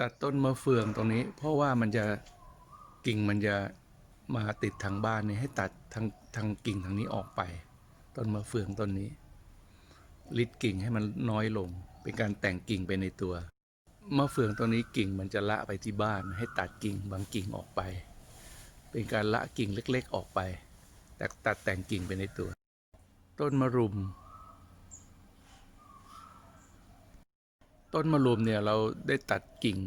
ตัดต้นมะเฟืองตรงนี้ เพราะว่ามันจะกิ่งมันจะมาติดทางบ้านนี่ให้ตัดทางทางกิ่งทางนี้ออกไป ต้นมะเฟืองต้นนี้ลิดกิ่งให้มันน้อยลง เป็นการแต่งกิ่งไปในตัวมะเฟืองต้นนี้กิ่งมันจะละไปที่บ้าน ให้ตัดกิ่งบางกิ่งออกไป เป็นการละกิ่งเล็กๆออกไป แต่ตัดแต่งกิ่งไปในตัว ต้นมะรุม ต้นมะรุมเนี่ยเราได้ตัดกิ่ง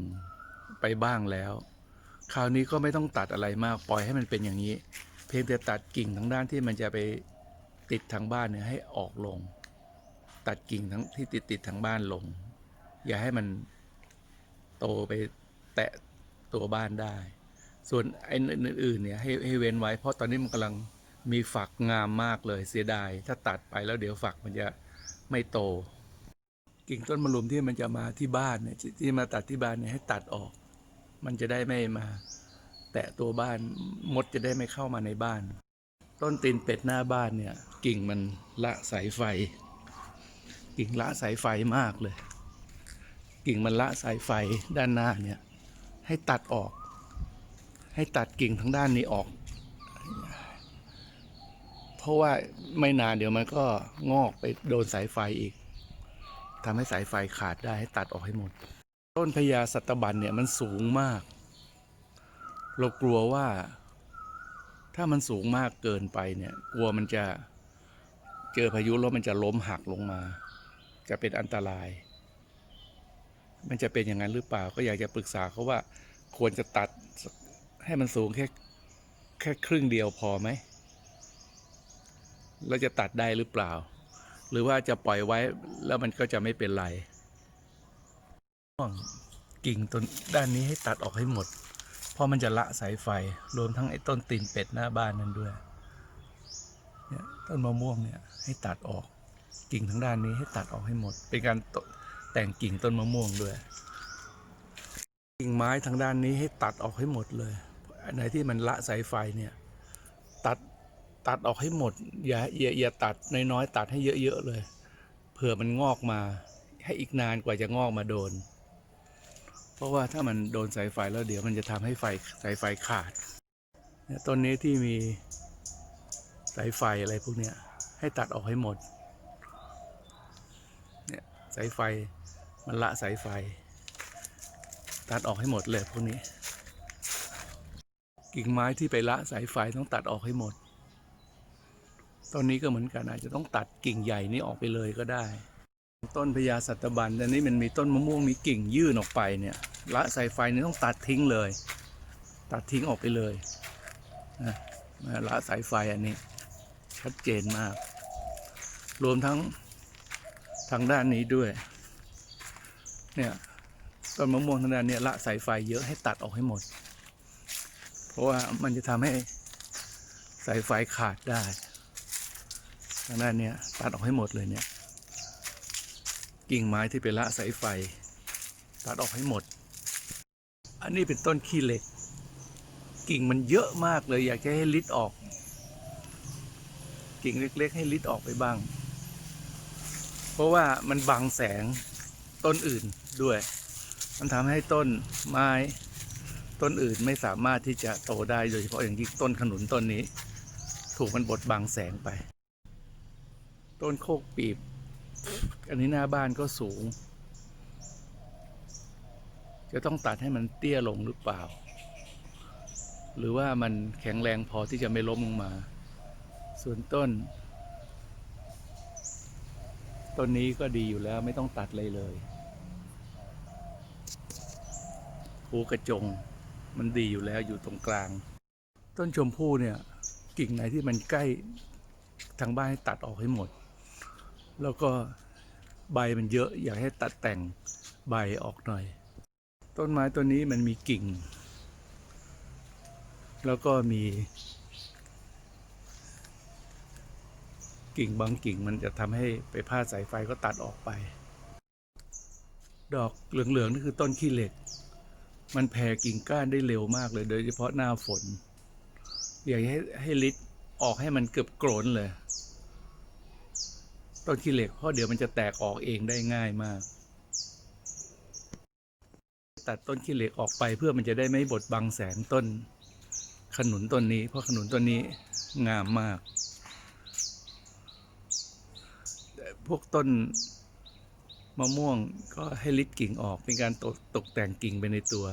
ไปบ้างแล้ว คราวนี้ก็ไม่ต้องตัดอะไรมากปล่อยให้มันเป็นอย่างนี้ เพียงแต่ตัดกิ่งทางด้านที่มันจะไปติดทางบ้านเนี่ยให้ออกลง ตัดกิ่งทั้งที่ติดติดทางบ้านลง อย่าให้มันโตไปแตะตัวบ้านได้ ส่วนไอ้อื่นๆเนี่ยให้ให้เว้นไว้ เพราะตอนนี้มันกำลังมีฝักงามมากเลยเสียดาย ถ้าตัดไปแล้วเดี๋ยวฝักมันจะไม่โต กิ่งต้นมะรุมที่มันจะมาที่บ้านเนี่ยที่ที่มาตัดที่บ้านเนี่ยให้ตัดออก มันจะได้ไม่มาแตะตัวบ้านมดจะได้ไม่เข้ามาในบ้าน ต้นตีนเป็ดหน้าบ้านเนี่ย กิ่งมันละสายไฟ กิ่งละสายไฟมากเลย กิ่งมันละสายไฟด้านหน้าเนี่ยให้ตัดออก ให้ตัดกิ่งทั้งด้านนี้ออก เพราะว่าไม่นานเดี๋ยวมันก็งอกไปโดนสายไฟอีก ทำให้สายไฟขาดได้ให้ตัดออกให้หมด ต้นพญาสัตบันเนี่ยมันสูงมาก เรากลัวว่า ถ้ามันสูงมากเกินไปเนี่ย กลัวมันจะเจอพายุแล้วมันจะล้มหักลงมา จะเป็นอันตราย มันจะเป็นอย่างนั้นหรือเปล่าก็อยากจะปรึกษาเขาว่า ควรจะตัดให้มันสูงแค่แค่ครึ่งเดียวพอไหมเราจะตัดได้หรือเปล่า หรือว่าจะปล่อยไว้แล้วมันก็จะไม่เป็นไรกิ่งต้นด้านนี้ให้ตัดออกให้หมด เพราะมันจะละสายไฟ รวมทั้งไอ้ต้นตีนเป็ดหน้าบ้านนั้นด้วยเนี่ยต้นมะม่วงเนี่ยให้ตัดออก กิ่งทั้งด้านนี้ให้ตัดออกให้หมด เป็นการตแต่งกิ่งต้นมะม่วงด้วย กิ่งไม้ทางด้านนี้ให้ตัดออกให้หมดเลยอันไหนที่มันละสายไฟเนี่ย ตัด ตัดออกให้หมด อย่าอย่าอย่าตัดน้อยๆตัดให้เยอะๆเลย เผื่อมันงอกมา ให้อีกนานกว่าจะงอกมาโดน เพราะว่าถ้ามันโดนสายไฟแล้วเดี๋ยวมันจะทำให้ไฟสายไฟขาดเนี่ยต้นนี้ที่มีสายไฟอะไรพวกเนี้ยให้ตัดออกให้หมดเนี่ยสายไฟมันละสายไฟ ตัดออกให้หมดเลยพวกนี้ กิ่งไม้ที่ไปละสายไฟต้องตัดออกให้หมด ต้นนี้ก็เหมือนกันอาจจะต้องตัดกิ่งใหญ่นี้ออกไปเลยก็ได้ ต้นพญาสัตบันแต่นี้มันมีต้นมะม่วงมีกิ่งยื่นออกไปเนี่ยละสายไฟนี่ต้องตัดทิ้งเลย ตัดทิ้งออกไปเลยนะละสายไฟอันนี้ ชัดเจนมาก รวมทั้งทางด้านนี้ด้วย เนี่ยต้นมะม่วงทางด้านนี้ละสายไฟเยอะให้ตัดออกให้หมด เพราะว่ามันจะทำให้สายไฟขาดได้ ทางด้นเนี้ยตัดออกให้หมดเลยเนี่ย กิ่งไม้ที่เป็นละสายไฟ ตัดออกให้หมด อันนี้เป็นต้นขี้เหล็ก กิ่งมันเยอะมากเลย อยากจะให้ลิดออก กิ่งเล็ก ๆ ให้ลิดออกไปบ้าง เพราะว่ามันบังแสงต้นอื่นด้วย มันทำให้ต้นไม้ต้นอื่นไม่สามารถที่จะโตได้โดยเฉพาะอย่างยิ่งต้นขนุนต้นนี้ ถูกมันบดบังแสงไป ต้นโคกปีบ อันนี้หน้าบ้านก็สูง จะต้องตัดให้มันเตี้ยลงหรือเปล่า หรือว่ามันแข็งแรงพอที่จะไม่ล้มลงมา ส่วนต้น ต้นนี้ก็ดีอยู่แล้วไม่ต้องตัดเลยเลยหูกระจง มันดีอยู่แล้วอยู่ตรงกลาง ต้นชมพู่เนี่ยกิ่งไหนที่มันใกล้ทางบ้านให้ตัดออกให้หมด แล้วก็ใบมันเยอะอยากให้ตัดแต่งใบออกหน่อย ต้นไม้ต้นนี้มันมีกิ่ง แล้วก็มี กิ่งบางกิ่งมันจะทำให้ไปพาดสายไฟก็ตัดออกไป ดอกเหลืองๆนี่คือต้นขี้เหล็ก มันแผ่กิ่งก้านได้เร็วมากเลย โดยเฉพาะหน้าฝน อยากให้ให้ลิดออกให้มันเกือบโกรนเลย ต้นขี้เหล็กเพราะเดี๋ยวมันจะแตกออกเองได้ง่ายมาก ตัดต้นขี้เหล็กออกไปเพื่อมันจะได้ไม่บดบังแสงต้น ขนุนต้นนี้ เพราะขนุนต้นนี้งามมาก พวกต้นมะม่วงก็ให้ลิดกิ่งออกเป็นการตกตกแต่งกิ่งไปในตัว